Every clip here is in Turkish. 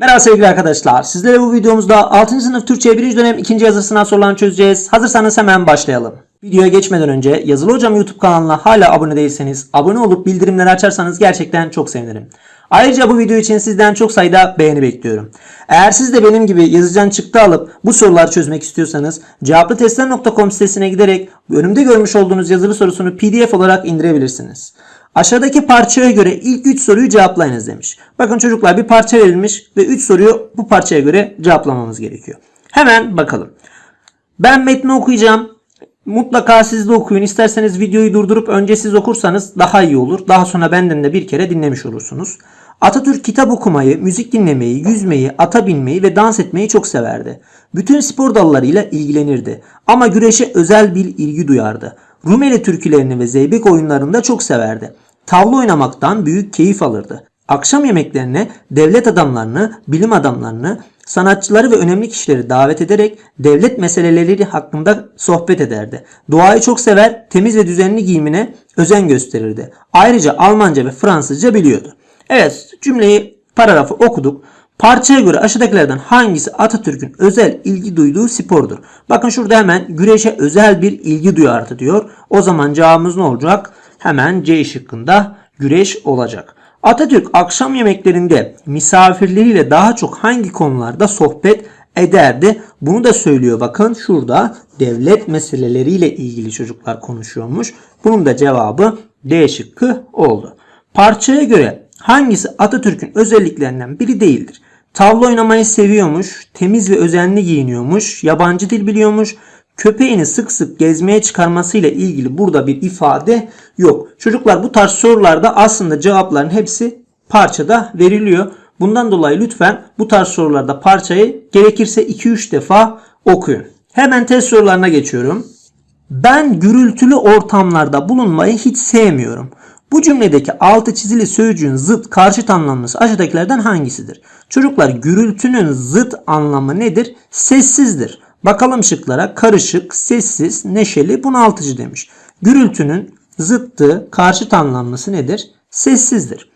Merhaba sevgili arkadaşlar. Sizlere bu videomuzda 6. sınıf Türkçe 1. dönem 2. yazılı sınav sorularını çözeceğiz. Hazırsanız hemen başlayalım. Videoya geçmeden önce Yazılı Hocam YouTube kanalına hala abone değilseniz abone olup bildirimleri açarsanız gerçekten çok sevinirim. Ayrıca bu video için sizden çok sayıda beğeni bekliyorum. Eğer siz de benim gibi yazıcan çıktı alıp bu soruları çözmek istiyorsanız cevaplıtestler.com sitesine giderek önümde görmüş olduğunuz yazılı sorusunu pdf olarak indirebilirsiniz. Aşağıdaki parçaya göre ilk 3 soruyu cevaplayınız demiş. Bakın çocuklar bir parça verilmiş ve 3 soruyu bu parçaya göre cevaplamamız gerekiyor. Hemen bakalım. Ben metni okuyacağım. Mutlaka siz de okuyun. İsterseniz videoyu durdurup önce siz okursanız daha iyi olur. Daha sonra benden de bir kere dinlemiş olursunuz. Atatürk kitap okumayı, müzik dinlemeyi, yüzmeyi, ata binmeyi ve dans etmeyi çok severdi. Bütün spor dallarıyla ilgilenirdi. Ama güreşe özel bir ilgi duyardı. Rumeli türkülerini ve zeybek oyunlarını da çok severdi. Tavla oynamaktan büyük keyif alırdı. Akşam yemeklerine devlet adamlarını, bilim adamlarını, sanatçıları ve önemli kişileri davet ederek devlet meseleleri hakkında sohbet ederdi. Doğayı çok sever, temiz ve düzenli giyimine özen gösterirdi. Ayrıca Almanca ve Fransızca biliyordu. Evet cümleyi paragrafı okuduk. Parçaya göre aşağıdakilerden hangisi Atatürk'ün özel ilgi duyduğu spordur? Bakın şurada hemen güreşe özel bir ilgi duyardı diyor. O zaman cevabımız ne olacak? Hemen C şıkkında güreş olacak. Atatürk akşam yemeklerinde misafirleriyle daha çok hangi konularda sohbet ederdi? Bunu da söylüyor bakın şurada devlet meseleleriyle ilgili çocuklar konuşuyormuş. Bunun da cevabı D şıkkı oldu. Parçaya göre hangisi Atatürk'ün özelliklerinden biri değildir? Tavla oynamayı seviyormuş, temiz ve özenli giyiniyormuş, yabancı dil biliyormuş, köpeğini sık sık gezmeye çıkarmasıyla ilgili burada bir ifade yok. Çocuklar bu tarz sorularda aslında cevapların hepsi parçada veriliyor. Bundan dolayı lütfen bu tarz sorularda parçayı gerekirse 2-3 defa okuyun. Hemen test sorularına geçiyorum. Ben gürültülü ortamlarda bulunmayı hiç sevmiyorum. Bu cümledeki altı çizili sözcüğün zıt karşıt anlamlısı aşağıdakilerden hangisidir? Çocuklar gürültünün zıt anlamı nedir? Sessizdir. Bakalım şıklara karışık, sessiz, neşeli, bunaltıcı demiş. Gürültünün zıttı, karşıt anlamlısı nedir? Sessizdir.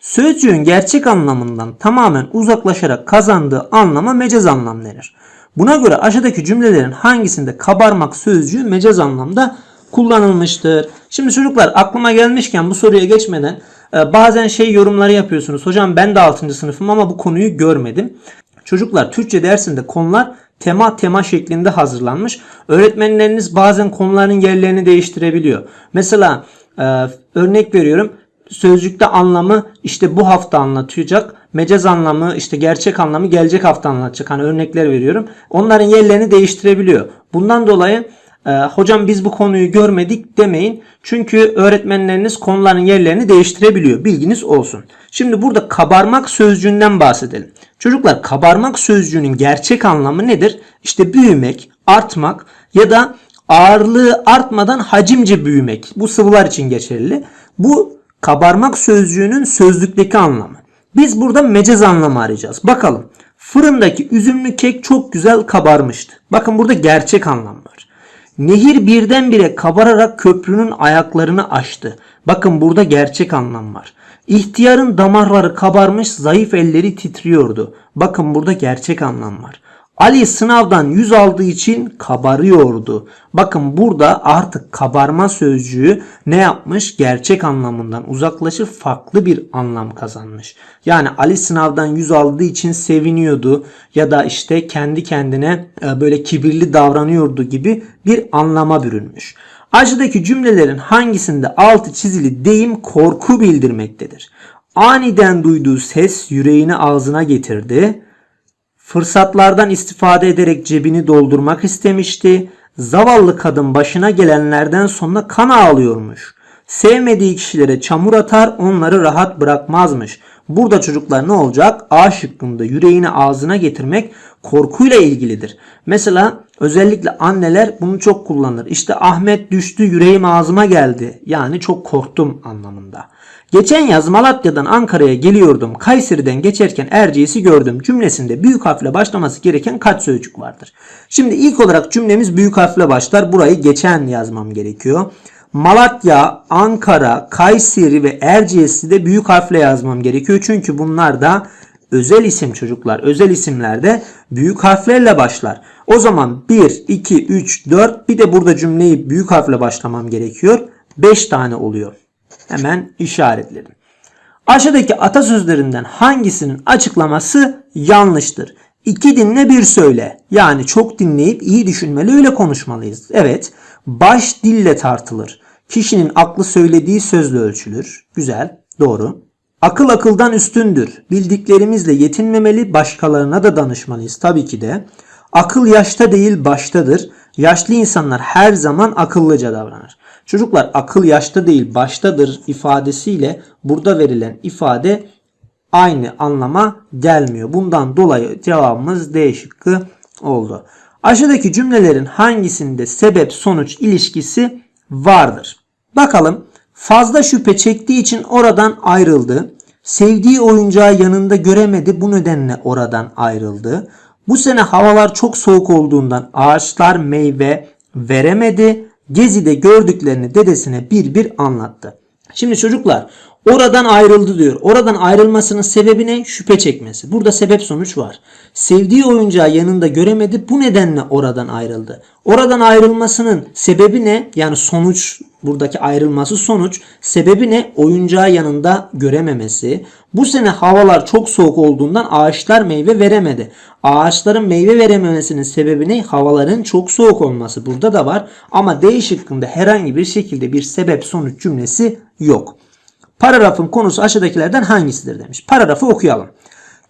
Sözcüğün gerçek anlamından tamamen uzaklaşarak kazandığı anlama mecaz anlam denir. Buna göre aşağıdaki cümlelerin hangisinde kabarmak sözcüğü mecaz anlamda kullanılmıştır. Şimdi çocuklar aklıma gelmişken bu soruya geçmeden e, bazen şey yorumları yapıyorsunuz. Hocam ben de 6. sınıfım ama bu konuyu görmedim. Çocuklar Türkçe dersinde konular tema tema şeklinde hazırlanmış. Öğretmenleriniz bazen konuların yerlerini değiştirebiliyor. Mesela e, örnek veriyorum sözcükte anlamı işte bu hafta anlatacak. Mecaz anlamı işte gerçek anlamı gelecek hafta anlatacak. Hani örnekler veriyorum. Onların yerlerini değiştirebiliyor. Bundan dolayı hocam biz bu konuyu görmedik demeyin. Çünkü öğretmenleriniz konuların yerlerini değiştirebiliyor. Bilginiz olsun. Şimdi burada kabarmak sözcüğünden bahsedelim. Çocuklar kabarmak sözcüğünün gerçek anlamı nedir? İşte büyümek, artmak ya da ağırlığı artmadan hacimce büyümek. Bu sıvılar için geçerli. Bu kabarmak sözcüğünün sözlükteki anlamı. Biz burada mecaz anlamı arayacağız. Bakalım. Fırındaki üzümlü kek çok güzel kabarmıştı. Bakın burada gerçek anlam var. Nehir birdenbire kabararak köprünün ayaklarını açtı. Bakın burada gerçek anlam var. İhtiyarın damarları kabarmış, zayıf elleri titriyordu. Bakın burada gerçek anlam var. Ali sınavdan 100 aldığı için kabarıyordu. Bakın burada artık kabarma sözcüğü ne yapmış? Gerçek anlamından uzaklaşıp farklı bir anlam kazanmış. Yani Ali sınavdan 100 aldığı için seviniyordu ya da işte kendi kendine e, böyle kibirli davranıyordu gibi bir anlama bürünmüş. Aşağıdaki cümlelerin hangisinde altı çizili deyim korku bildirmektedir? Aniden duyduğu ses yüreğini ağzına getirdi. Fırsatlardan istifade ederek cebini doldurmak istemişti. Zavallı kadın başına gelenlerden sonra kan ağlıyormuş. Sevmediği kişilere çamur atar onları rahat bırakmazmış. Burada çocuklar ne olacak? A şıkkında yüreğini ağzına getirmek korkuyla ilgilidir. Mesela özellikle anneler bunu çok kullanır. İşte Ahmet düştü yüreğim ağzıma geldi. Yani çok korktum anlamında. Geçen yaz Malatya'dan Ankara'ya geliyordum. Kayseri'den geçerken Erciyes'i gördüm. Cümlesinde büyük harfle başlaması gereken kaç sözcük vardır? Şimdi ilk olarak cümlemiz büyük harfle başlar. Burayı geçen yazmam gerekiyor. Malatya, Ankara, Kayseri ve Erciyes'i de büyük harfle yazmam gerekiyor. Çünkü bunlar da özel isim çocuklar. Özel isimlerde büyük harflerle başlar. O zaman 1, 2, 3, 4 bir de burada cümleyi büyük harfle başlamam gerekiyor. 5 tane oluyor. Hemen işaretledim. Aşağıdaki atasözlerinden hangisinin açıklaması yanlıştır? İki dinle bir söyle. Yani çok dinleyip iyi düşünmeli öyle konuşmalıyız. Evet. Baş dille tartılır. Kişinin aklı söylediği sözle ölçülür. Güzel. Doğru. Akıl akıldan üstündür. Bildiklerimizle yetinmemeli, başkalarına da danışmalıyız tabii ki de. Akıl yaşta değil baştadır. Yaşlı insanlar her zaman akıllıca davranır. Çocuklar akıl yaşta değil baştadır ifadesiyle burada verilen ifade aynı anlama gelmiyor. Bundan dolayı cevabımız D şıkkı oldu. Aşağıdaki cümlelerin hangisinde sebep sonuç ilişkisi vardır? Bakalım fazla şüphe çektiği için oradan ayrıldı. Sevdiği oyuncağı yanında göremedi bu nedenle oradan ayrıldı. Bu sene havalar çok soğuk olduğundan ağaçlar meyve veremedi. Gezi'de gördüklerini dedesine bir bir anlattı. Şimdi çocuklar oradan ayrıldı diyor. Oradan ayrılmasının sebebi ne? Şüphe çekmesi. Burada sebep sonuç var. Sevdiği oyuncağı yanında göremedi. Bu nedenle oradan ayrıldı. Oradan ayrılmasının sebebi ne? Yani sonuç buradaki ayrılması sonuç. Sebebi ne? Oyuncağı yanında görememesi. Bu sene havalar çok soğuk olduğundan ağaçlar meyve veremedi. Ağaçların meyve verememesinin sebebi ne? Havaların çok soğuk olması. Burada da var. Ama D şıkkında herhangi bir şekilde bir sebep sonuç cümlesi yok. Paragrafın konusu aşağıdakilerden hangisidir demiş. Paragrafı okuyalım.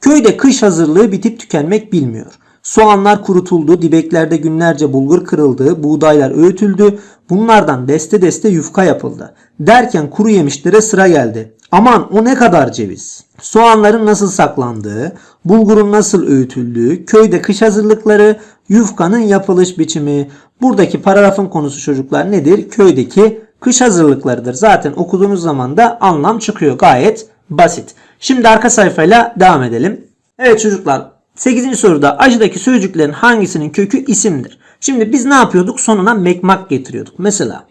Köyde kış hazırlığı bitip tükenmek bilmiyor. Soğanlar kurutuldu, dibeklerde günlerce bulgur kırıldı, buğdaylar öğütüldü, bunlardan deste deste yufka yapıldı. Derken kuru yemişlere sıra geldi. Aman o ne kadar ceviz. Soğanların nasıl saklandığı, bulgurun nasıl öğütüldüğü, köyde kış hazırlıkları, yufkanın yapılış biçimi. Buradaki paragrafın konusu çocuklar nedir? Köydeki kış hazırlıklarıdır. Zaten okuduğunuz zaman da anlam çıkıyor. Gayet basit. Şimdi arka sayfayla devam edelim. Evet çocuklar 8. soruda aşağıdaki sözcüklerin hangisinin kökü isimdir? Şimdi biz ne yapıyorduk? Sonuna mekmak getiriyorduk. Mesela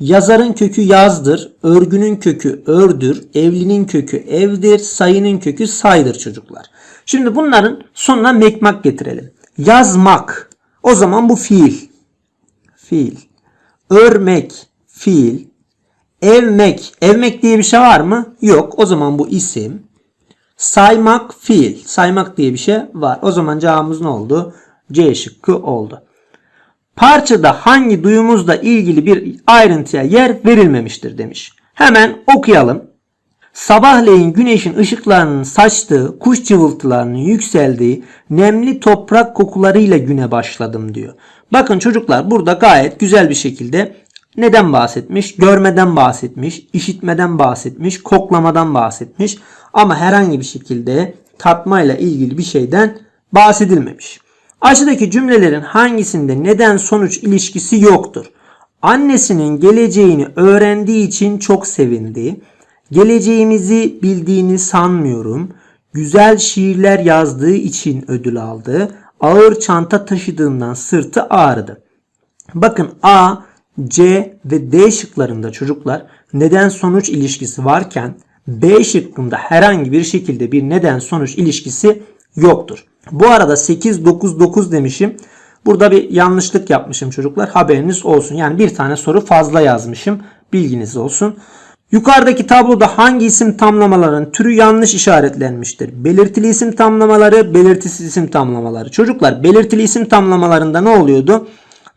yazarın kökü yazdır, örgünün kökü ördür, evlinin kökü evdir, sayının kökü saydır çocuklar. Şimdi bunların sonuna mekmak getirelim. Yazmak. O zaman bu fiil. Fiil. Örmek. Fiil. Evmek. Evmek diye bir şey var mı? Yok. O zaman bu isim. Saymak fiil. Saymak diye bir şey var. O zaman cevabımız ne oldu? C şıkkı oldu. Parçada hangi duyumuzla ilgili bir ayrıntıya yer verilmemiştir demiş. Hemen okuyalım. Sabahleyin güneşin ışıklarının saçtığı, kuş cıvıltılarının yükseldiği, nemli toprak kokularıyla güne başladım diyor. Bakın çocuklar burada gayet güzel bir şekilde neden bahsetmiş? Görmeden bahsetmiş, işitmeden bahsetmiş, koklamadan bahsetmiş ama herhangi bir şekilde tatmayla ilgili bir şeyden bahsedilmemiş. Aşağıdaki cümlelerin hangisinde neden sonuç ilişkisi yoktur? Annesinin geleceğini öğrendiği için çok sevindi. Geleceğimizi bildiğini sanmıyorum. Güzel şiirler yazdığı için ödül aldı. Ağır çanta taşıdığından sırtı ağrıdı. Bakın A, C ve D şıklarında çocuklar neden sonuç ilişkisi varken B şıkkında herhangi bir şekilde bir neden sonuç ilişkisi yoktur. Bu arada 8 9 9 demişim. Burada bir yanlışlık yapmışım çocuklar. Haberiniz olsun. Yani bir tane soru fazla yazmışım. Bilginiz olsun. Yukarıdaki tabloda hangi isim tamlamaların türü yanlış işaretlenmiştir? Belirtili isim tamlamaları, belirtisiz isim tamlamaları. Çocuklar belirtili isim tamlamalarında ne oluyordu?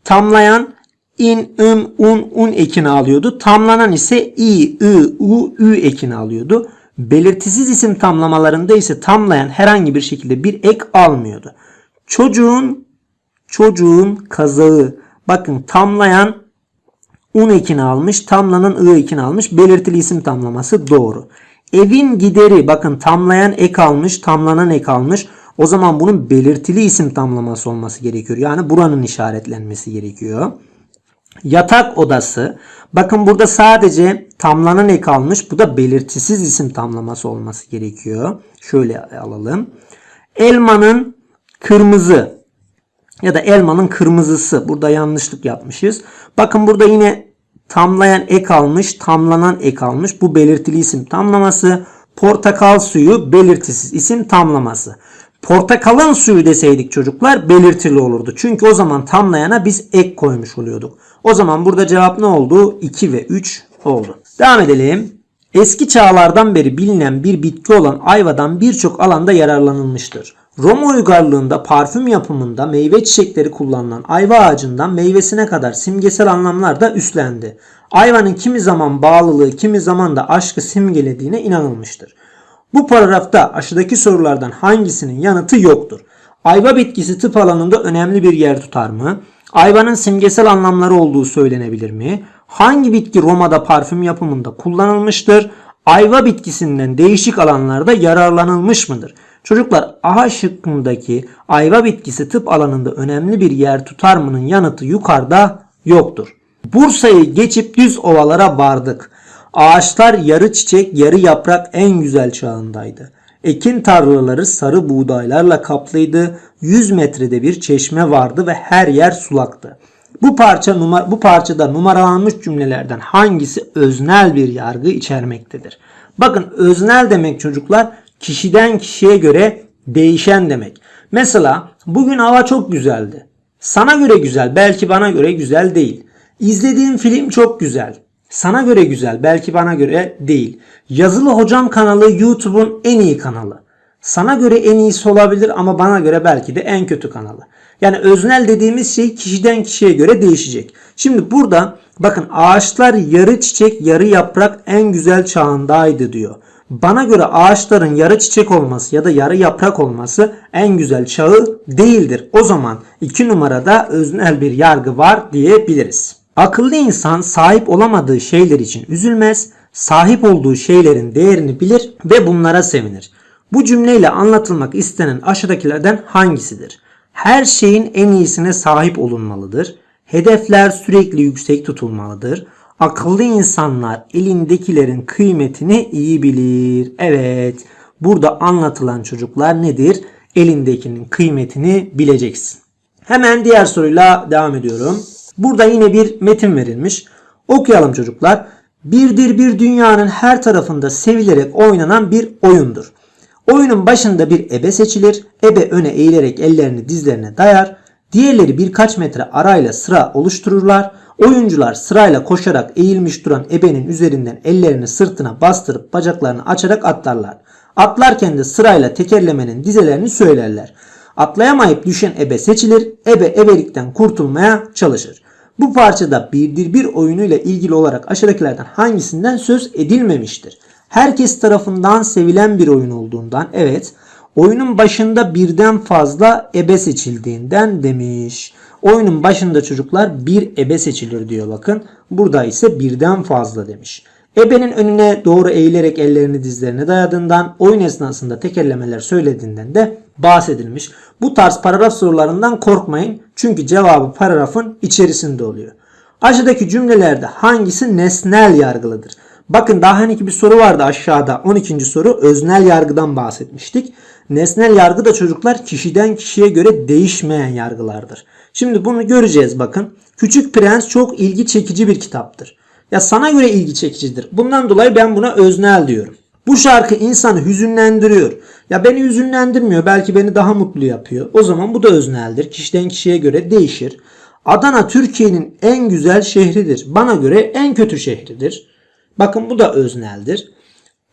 Tamlayan in, ın, un, un ekini alıyordu. Tamlanan ise i, i, u, ü ekini alıyordu. Belirtisiz isim tamlamalarında ise tamlayan herhangi bir şekilde bir ek almıyordu. Çocuğun çocuğun kazağı bakın tamlayan un ekini almış, tamlanan ı ekini almış. Belirtili isim tamlaması doğru. Evin gideri bakın tamlayan ek almış, tamlanan ek almış. O zaman bunun belirtili isim tamlaması olması gerekiyor. Yani buranın işaretlenmesi gerekiyor. Yatak odası. Bakın burada sadece tamlanan ek almış. Bu da belirtisiz isim tamlaması olması gerekiyor. Şöyle alalım. Elmanın kırmızı ya da elmanın kırmızısı. Burada yanlışlık yapmışız. Bakın burada yine tamlayan ek almış, tamlanan ek almış. Bu belirtili isim tamlaması. Portakal suyu belirtisiz isim tamlaması. Portakalın suyu deseydik çocuklar belirtili olurdu. Çünkü o zaman tamlayana biz ek koymuş oluyorduk. O zaman burada cevap ne oldu? 2 ve 3 oldu. Devam edelim. Eski çağlardan beri bilinen bir bitki olan ayvadan birçok alanda yararlanılmıştır. Roma uygarlığında parfüm yapımında meyve çiçekleri kullanılan ayva ağacından meyvesine kadar simgesel anlamlar da üstlendi. Ayvanın kimi zaman bağlılığı, kimi zaman da aşkı simgelediğine inanılmıştır. Bu paragrafta aşağıdaki sorulardan hangisinin yanıtı yoktur? Ayva bitkisi tıp alanında önemli bir yer tutar mı? Ayvanın simgesel anlamları olduğu söylenebilir mi? Hangi bitki Roma'da parfüm yapımında kullanılmıştır? Ayva bitkisinden değişik alanlarda yararlanılmış mıdır? Çocuklar A şıkkındaki ayva bitkisi tıp alanında önemli bir yer tutar mı'nın yanıtı yukarıda yoktur. Bursa'yı geçip düz ovalara vardık. Ağaçlar yarı çiçek yarı yaprak en güzel çağındaydı. Ekin tarlaları sarı buğdaylarla kaplıydı. 100 metrede bir çeşme vardı ve her yer sulaktı. Bu parça numara, bu parçada numaralanmış cümlelerden hangisi öznel bir yargı içermektedir? Bakın öznel demek çocuklar kişiden kişiye göre değişen demek. Mesela bugün hava çok güzeldi. Sana göre güzel, belki bana göre güzel değil. İzlediğim film çok güzel. Sana göre güzel, belki bana göre değil. Yazılı Hocam kanalı YouTube'un en iyi kanalı. Sana göre en iyisi olabilir ama bana göre belki de en kötü kanalı. Yani öznel dediğimiz şey kişiden kişiye göre değişecek. Şimdi burada bakın ağaçlar yarı çiçek yarı yaprak en güzel çağındaydı diyor. Bana göre ağaçların yarı çiçek olması ya da yarı yaprak olması en güzel çağı değildir. O zaman iki numarada öznel bir yargı var diyebiliriz. Akıllı insan sahip olamadığı şeyler için üzülmez, sahip olduğu şeylerin değerini bilir ve bunlara sevinir. Bu cümleyle anlatılmak istenen aşağıdakilerden hangisidir? Her şeyin en iyisine sahip olunmalıdır. Hedefler sürekli yüksek tutulmalıdır. Akıllı insanlar elindekilerin kıymetini iyi bilir. Evet, burada anlatılan çocuklar nedir? Elindekinin kıymetini bileceksin. Hemen diğer soruyla devam ediyorum. Burada yine bir metin verilmiş. Okuyalım çocuklar. Birdir bir dünyanın her tarafında sevilerek oynanan bir oyundur. Oyunun başında bir ebe seçilir. Ebe öne eğilerek ellerini dizlerine dayar. Diğerleri birkaç metre arayla sıra oluştururlar. Oyuncular sırayla koşarak eğilmiş duran ebenin üzerinden ellerini sırtına bastırıp bacaklarını açarak atlarlar. Atlarken de sırayla tekerlemenin dizelerini söylerler. Atlayamayıp düşen ebe seçilir. Ebe ebelikten kurtulmaya çalışır. Bu parçada birdir bir oyunuyla ilgili olarak aşağıdakilerden hangisinden söz edilmemiştir? Herkes tarafından sevilen bir oyun olduğundan evet. Oyunun başında birden fazla ebe seçildiğinden demiş. Oyunun başında çocuklar bir ebe seçilir diyor bakın. Burada ise birden fazla demiş. Ebenin önüne doğru eğilerek ellerini dizlerine dayadığından, oyun esnasında tekerlemeler söylediğinden de bahsedilmiş. Bu tarz paragraf sorularından korkmayın. Çünkü cevabı paragrafın içerisinde oluyor. Aşağıdaki cümlelerde hangisi nesnel yargılıdır? Bakın daha hani bir soru vardı aşağıda. 12. soru öznel yargıdan bahsetmiştik. Nesnel yargı da çocuklar kişiden kişiye göre değişmeyen yargılardır. Şimdi bunu göreceğiz bakın. Küçük Prens çok ilgi çekici bir kitaptır. Ya sana göre ilgi çekicidir. Bundan dolayı ben buna öznel diyorum. Bu şarkı insanı hüzünlendiriyor. Ya beni hüzünlendirmiyor. Belki beni daha mutlu yapıyor. O zaman bu da özneldir. Kişiden kişiye göre değişir. Adana Türkiye'nin en güzel şehridir. Bana göre en kötü şehridir. Bakın bu da özneldir.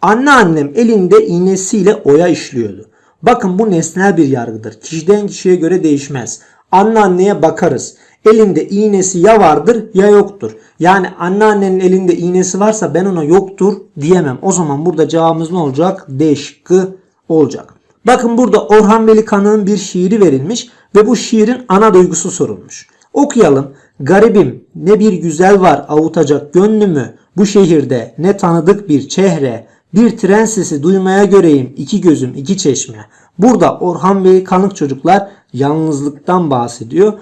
Anneannem elinde iğnesiyle oya işliyordu. Bakın bu nesnel bir yargıdır. Kişiden kişiye göre değişmez. Anneanneye bakarız. Elinde iğnesi ya vardır ya yoktur. Yani anneannenin elinde iğnesi varsa ben ona yoktur diyemem. O zaman burada cevabımız ne olacak? D şıkkı olacak. Bakın burada Orhan Veli Kanık'ın bir şiiri verilmiş ve bu şiirin ana duygusu sorulmuş. Okuyalım. Garibim ne bir güzel var avutacak gönlümü bu şehirde ne tanıdık bir çehre bir tren sesi duymaya göreyim iki gözüm iki çeşme. Burada Orhan Veli Kanık çocuklar yalnızlıktan bahsediyor.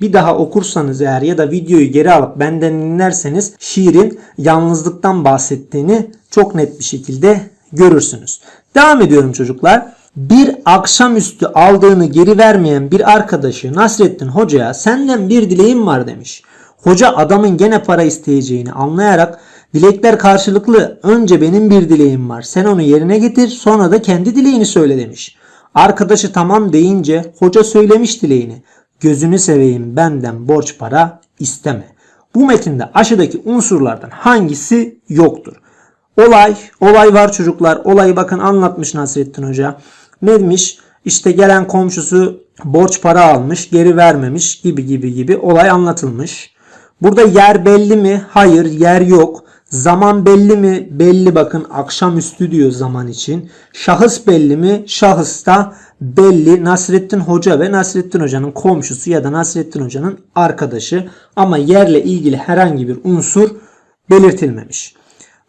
Bir daha okursanız eğer ya da videoyu geri alıp benden dinlerseniz şiirin yalnızlıktan bahsettiğini çok net bir şekilde görürsünüz. Devam ediyorum çocuklar. Bir akşamüstü aldığını geri vermeyen bir arkadaşı Nasrettin Hoca'ya senden bir dileğim var demiş. Hoca adamın gene para isteyeceğini anlayarak Dilekler karşılıklı. Önce benim bir dileğim var. Sen onu yerine getir sonra da kendi dileğini söyle demiş. Arkadaşı tamam deyince hoca söylemiş dileğini. Gözünü seveyim benden borç para isteme. Bu metinde aşağıdaki unsurlardan hangisi yoktur? Olay, olay var çocuklar. Olayı bakın anlatmış Nasrettin Hoca. Ne demiş? İşte gelen komşusu borç para almış, geri vermemiş gibi gibi gibi olay anlatılmış. Burada yer belli mi? Hayır, yer yok. Zaman belli mi? Belli bakın akşamüstü diyor zaman için. Şahıs belli mi? Şahıs da belli. Nasrettin Hoca ve Nasrettin Hoca'nın komşusu ya da Nasrettin Hoca'nın arkadaşı ama yerle ilgili herhangi bir unsur belirtilmemiş.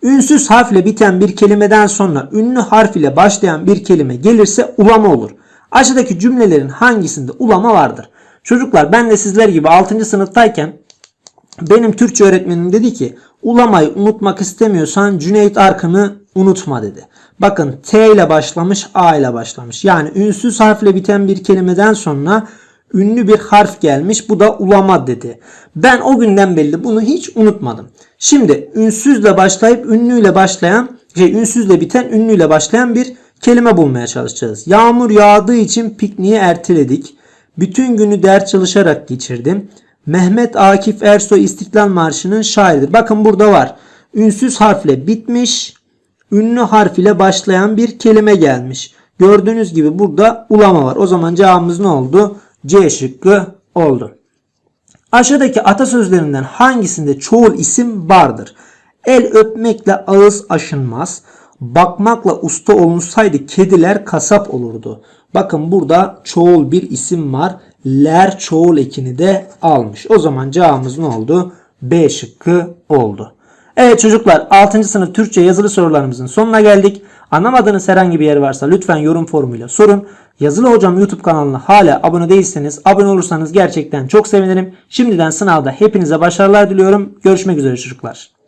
Ünsüz harfle biten bir kelimeden sonra ünlü harf ile başlayan bir kelime gelirse ulama olur. Aşağıdaki cümlelerin hangisinde ulama vardır? Çocuklar ben de sizler gibi 6. sınıftayken benim Türkçe öğretmenim dedi ki ulamayı unutmak istemiyorsan Cüneyt Arkın'ı unutma dedi. Bakın T ile başlamış A ile başlamış. Yani ünsüz harfle biten bir kelimeden sonra ünlü bir harf gelmiş. Bu da ulama dedi. Ben o günden belli bunu hiç unutmadım. Şimdi ünsüzle başlayıp ünlüyle başlayan şey ünsüzle biten ünlüyle başlayan bir kelime bulmaya çalışacağız. Yağmur yağdığı için pikniği erteledik. Bütün günü ders çalışarak geçirdim. Mehmet Akif Ersoy İstiklal Marşı'nın şairidir. Bakın burada var. Ünsüz harfle bitmiş, ünlü harf ile başlayan bir kelime gelmiş. Gördüğünüz gibi burada ulama var. O zaman cevabımız ne oldu? C şıkkı oldu. Aşağıdaki atasözlerinden hangisinde çoğul isim vardır? El öpmekle ağız aşınmaz. Bakmakla usta olunsaydı kediler kasap olurdu. Bakın burada çoğul bir isim var. Ler çoğul ekini de almış. O zaman cevabımız ne oldu? B şıkkı oldu. Evet çocuklar 6. sınıf Türkçe yazılı sorularımızın sonuna geldik. Anlamadığınız herhangi bir yer varsa lütfen yorum formuyla sorun. Yazılı Hocam YouTube kanalına hala abone değilseniz abone olursanız gerçekten çok sevinirim. Şimdiden sınavda hepinize başarılar diliyorum. Görüşmek üzere çocuklar.